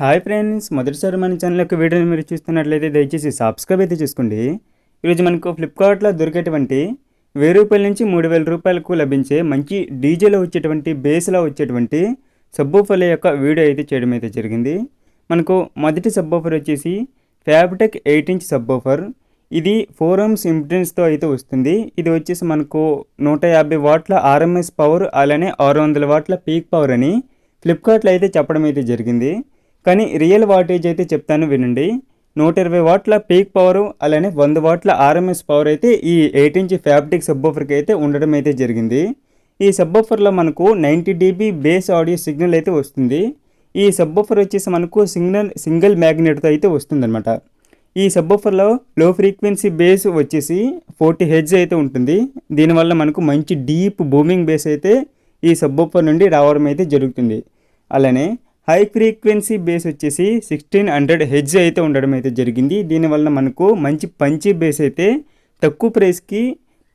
Hi friends మొదటిసారి మన channel యొక్క వీడియోని మీరు చూస్తున్నట్లయితే దయచేసి సబ్స్క్రైబ్ అయితే చేసుకోండి. ఈరోజు మనకు ఫ్లిప్కార్ట్లో దొరికేటువంటి వెయ్యి రూపాయల నుంచి మూడు వేల రూపాయలకు లభించే మంచి డీజేలో వచ్చేటువంటి బేస్లో వచ్చేటువంటి సబ్బూఫర్ల యొక్క వీడియో అయితే చేయడం అయితే జరిగింది. మనకు మొదటి సబ్బూఫర్ వచ్చేసి ఫ్యాబ్టెక్ ఎయిట్ ఇంచ్ సబ్బూఫర్ ఇది ఫోర్ ఓమ్స్ ఇంపిడెన్స్తో అయితే వస్తుంది. ఇది వచ్చేసి మనకు నూట యాభై వాట్ల ఆర్ఎంఎస్ పవర్ అలానే ఆరు వందల వాట్ల పీక్ పవర్ అని ఫ్లిప్కార్ట్లో అయితే చెప్పడం అయితే జరిగింది. కానీ రియల్ వాటేజ్ అయితే చెప్తాను వినండి. నూట ఇరవై వాట్ల పీక్ పవర్ అలానే వంద వాట్ల ఆర్ఎంఎస్ పవర్ అయితే ఈ ఎయిట్ ఇంచ్ ఫ్యాబ్రిక్ సబ్బోఫర్కి అయితే ఉండడం అయితే జరిగింది. ఈ సబ్బోఫర్లో మనకు ninety dB bass audio signal అయితే వస్తుంది. ఈ సబ్బోఫర్ వచ్చేసి మనకు సిగ్నల్ సింగిల్ మ్యాగ్నెట్తో అయితే వస్తుందన్నమాట. ఈ సబ్బోఫర్లో లో ఫ్రీక్వెన్సీ బేస్ వచ్చేసి ఫోర్టీ హెడ్జ్ అయితే ఉంటుంది. దీనివల్ల మనకు మంచి డీప్ బూమింగ్ బేస్ అయితే ఈ సబ్బోఫర్ నుండి రావడం అయితే జరుగుతుంది. అలానే హై ఫ్రీక్వెన్సీ బేస్ వచ్చేసి సిక్స్టీన్ హండ్రెడ్ హెడ్జ్ అయితే ఉండడం అయితే జరిగింది. దీనివల్ల మనకు మంచి పంచి బేస్ అయితే తక్కువ ప్రైస్కి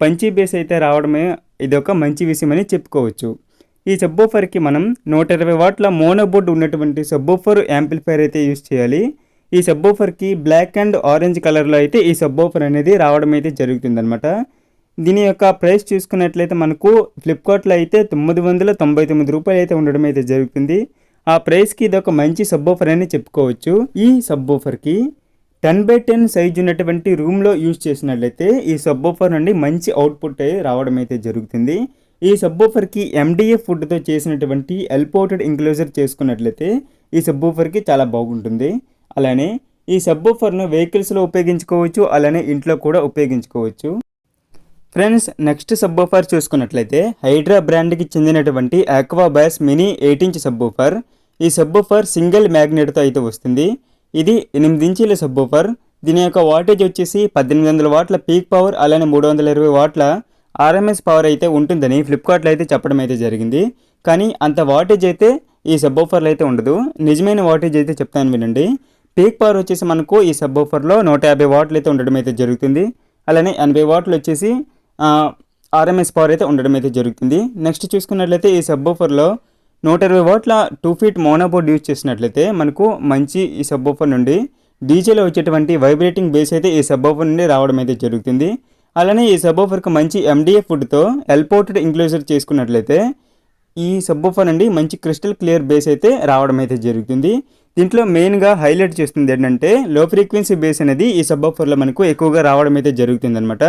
పంచి బేస్ అయితే రావడమే ఇది ఒక మంచి విషయం అని చెప్పుకోవచ్చు. ఈ సబ్బోఫర్కి మనం నూట ఇరవై వాట్ల మోనోబోర్డ్ ఉన్నటువంటి సబ్బోఫర్ యాంప్లిఫైర్ అయితే యూస్ చేయాలి. ఈ సబ్బోఫర్కి బ్లాక్ అండ్ ఆరెంజ్ కలర్లో అయితే ఈ సబ్బోఫర్ అనేది రావడం అయితే జరుగుతుందన్నమాట. దీని యొక్క ప్రైస్ చూసుకున్నట్లయితే మనకు ఫ్లిప్కార్ట్లో అయితే తొమ్మిది వందల తొంభై తొమ్మిది రూపాయలు అయితే ఉండడం అయితే జరుగుతుంది. ఆ ప్రైస్కి ఇది ఒక మంచి సబ్బోఫర్ అని చెప్పుకోవచ్చు. ఈ సబ్బోఫర్కి టెన్ బై టెన్ సైజ్ ఉన్నటువంటి రూమ్లో యూజ్ చేసినట్లయితే ఈ సబ్బోఫర్ నుండి మంచి అవుట్పుట్ రావడం అయితే జరుగుతుంది. ఈ సబ్బోఫర్కి ఎండిఎఫ్ ఫుడ్తో చేసినటువంటి ఎల్పోటెడ్ ఇంక్లోజర్ చేసుకున్నట్లయితే ఈ సబ్బోఫర్కి చాలా బాగుంటుంది. అలానే ఈ సబ్బోఫర్ను వెహికల్స్లో ఉపయోగించుకోవచ్చు అలానే ఇంట్లో కూడా ఉపయోగించుకోవచ్చు. ఫ్రెండ్స్ నెక్స్ట్ సబ్బోఫర్ చూసుకున్నట్లయితే హైడ్రా బ్రాండ్కి చెందినటువంటి aqua bass mini eight inch subwoofer. ఈ సబ్బోఫర్ సింగిల్ మ్యాగ్నెట్తో అయితే వస్తుంది. ఇది ఎనిమిది ఇంచీల సబ్బోఫర్. దీని యొక్క వాటేజ్ వచ్చేసి పద్దెనిమిది వందల వాట్ల పీక్ పవర్ అలానే మూడు వందల ఇరవై వాట్ల ఆర్ఎంఎస్ పవర్ అయితే ఉంటుందని ఫ్లిప్కార్ట్లో అయితే చెప్పడం అయితే జరిగింది. కానీ అంత వాటేజ్ అయితే ఈ సబ్బోఫర్లో అయితే ఉండదు. నిజమైన వాటేజ్ అయితే చెప్తాను వినండి. పీక్ పవర్ వచ్చేసి మనకు ఈ సబ్బోఫర్లో నూట యాభై వాట్లు అయితే ఉండడం అయితే జరుగుతుంది. అలానే ఎనభై వాట్లు వచ్చేసి ఆర్ఎంఎస్ పవర్ అయితే ఉండడం అయితే జరుగుతుంది. నెక్స్ట్ చూసుకున్నట్లయితే ఈ సబ్బోఫర్లో నూట ఇరవై వాట్ల టూ ఫీట్ మోనోబోర్డ్ యూజ్ చేసినట్లయితే మనకు మంచి ఈ సబ్బోఫర్ నుండి డీజేలో వచ్చేటువంటి వైబ్రేటింగ్ బేస్ అయితే ఈ సబ్బోఫర్ నుండి రావడం అయితే జరుగుతుంది. అలానే ఈ సబ్బోఫర్కి మంచి ఎండిఏ ఫుడ్తో ఎల్పోర్టెడ్ ఇంక్లూజర్ చేసుకున్నట్లయితే ఈ సబ్బోఫర్ నుండి మంచి క్రిస్టల్ క్లియర్ బేస్ అయితే రావడం అయితే జరుగుతుంది. దీంట్లో మెయిన్గా హైలైట్ చేస్తుంది ఏంటంటే లో ఫ్రీక్వెన్సీ బేస్ అనేది ఈ సబ్బోఫర్లో మనకు ఎక్కువగా రావడం అయితే జరుగుతుంది అనమాట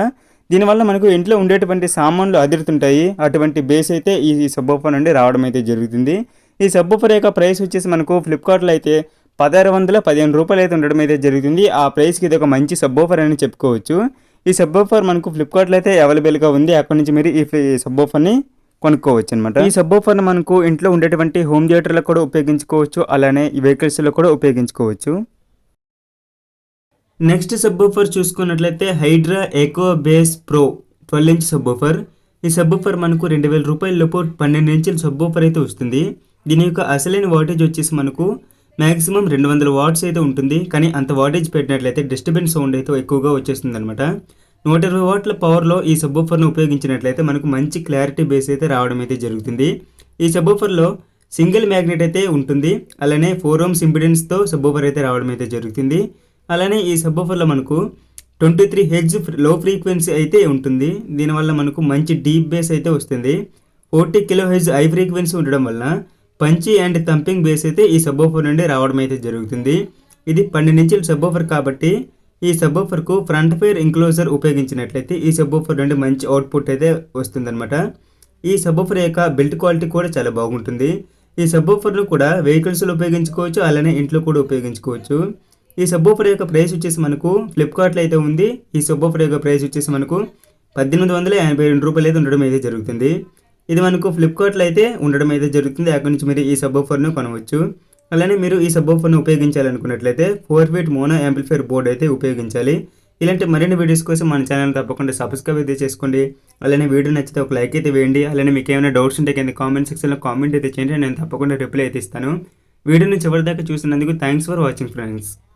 దీనివల్ల మనకు ఇంట్లో ఉండేటువంటి సామాన్లు అదిరుతుంటాయి. అటువంటి బేస్ అయితే ఈ సబ్బోఫర్ నుండి రావడం అయితే జరుగుతుంది. ఈ సబ్బోఫర్ యొక్క ప్రైస్ వచ్చేసి మనకు ఫ్లిప్కార్ట్లో అయితే పదహారు వందల పదిహేను రూపాయలు అయితే ఉండడం అయితే జరుగుతుంది. ఆ ప్రైస్కి ఇది ఒక మంచి సబ్బోఫర్ అని చెప్పుకోవచ్చు. ఈ సబ్బోఫర్ మనకు ఫ్లిప్కార్ట్లో అయితే అవైలబుల్గా ఉంది. అక్కడ నుంచి మీరు ఈ సబ్బోఫర్ని కొనుక్కోవచ్చు అనమాట ఈ సబ్బోఫర్ని మనకు ఇంట్లో ఉండేటువంటి హోమ్ థియేటర్లో కూడా ఉపయోగించుకోవచ్చు. అలానే ఈ వెహికల్స్లో కూడా ఉపయోగించుకోవచ్చు. నెక్స్ట్ సబ్బూఫర్ చూసుకున్నట్లయితే Hydra Echo Bass Pro twelve inch subwoofer. ఈ సబ్బూఫర్ మనకు రెండు వేల రూపాయలలోపు పన్నెండు ఇంచుల సబ్బూఫర్ అయితే వస్తుంది. దీని యొక్క అసలైన వాటేజ్ వచ్చేసి మనకు మ్యాక్సిమం రెండు వందల వాట్స్ అయితే ఉంటుంది. కానీ అంత వాటేజ్ పెట్టినట్లయితే డిస్టర్బెన్స్ సౌండ్ అయితే ఎక్కువగా వచ్చేస్తుంది అనమాట నూట ఇరవై వాట్ల పవర్లో ఈ సబ్బూఫర్ను ఉపయోగించినట్లయితే మనకు మంచి క్లారిటీ బేస్ అయితే రావడం అయితే జరుగుతుంది. ఈ సబ్బూఫర్లో సింగిల్ మ్యాగ్నెట్ అయితే ఉంటుంది. అలానే ఫోర్ ఓమ్స్ ఇంపిడెన్స్తో సబ్బూఫర్ అయితే రావడం అయితే జరుగుతుంది. అలానే ఈ సబ్బఫర్లో మనకు ట్వంటీ త్రీ హెడ్జ్లో ఫ్రీక్వెన్సీ అయితే ఉంటుంది. దీనివల్ల మనకు మంచి డీప్ బేస్ అయితే వస్తుంది. Forty kilo hertz high frequency ఉండడం వల్ల పంచి అండ్ థంపింగ్ బేస్ అయితే ఈ సబ్బోఫర్ నుండి రావడం అయితే జరుగుతుంది. ఇది పన్నెండు ఇంచుల సబ్బోఫర్ కాబట్టి ఈ సబ్బోఫర్కు ఫ్రంట్ ఫైర్ ఇంక్లోజర్ ఉపయోగించినట్లయితే ఈ సబ్బోఫర్ నుండి మంచి అవుట్పుట్ అయితే వస్తుందన్నమాట. ఈ సబ్బోఫర్ యొక్క బిల్ట్ క్వాలిటీ కూడా చాలా బాగుంటుంది. ఈ సబ్బోఫర్ను కూడా వెహికల్స్లో ఉపయోగించుకోవచ్చు అలానే ఇంట్లో కూడా ఉపయోగించుకోవచ్చు. ఈ సబ్బోఫర్ యొక్క ప్రైస్ వచ్చేసి మనకు ఫ్లిప్కార్ట్లో అయితే ఉంది. ఈ సబ్బోఫర్ యొక్క ప్రైస్ వచ్చేసి మనకు పద్దెనిమిది వందల ఎనభై రెండు రూపాయలు అయితే ఉండడం అయితే జరుగుతుంది. ఇది మనకు ఫ్లిప్కార్ట్లో అయితే ఉండడం అయితే జరుగుతుంది. అక్కడి నుంచి మీరు ఈ సబ్బోఫర్ను కొనవచ్చు. అలానే మీరు ఈ సబ్బోఫర్ను ఉపయోగించాలనుకున్నట్లయితే four feet mono amplifier board అయితే ఉపయోగించాలి. ఇలాంటి మరిన్ని వీడియోస్ కోసం మన ఛానల్ తప్పకుండా సబ్స్క్రైబ్ అయితే చేసుకోండి. అలానే వీడియో నచ్చితే ఒక లైక్ అయితే వేయండి. అలానే మీకు ఏమైనా డౌట్స్ ఉంటే కింద కామెంట్ సెక్షన్లో కామెంట్ అయితే చేయండి. నేను తప్పకుండా రిప్లై అయితే ఇస్తాను. వీడియోని చివరిదాకా చూసినందుకు థ్యాంక్స్ ఫర్ వాచింగ్ ఫ్రెండ్స్.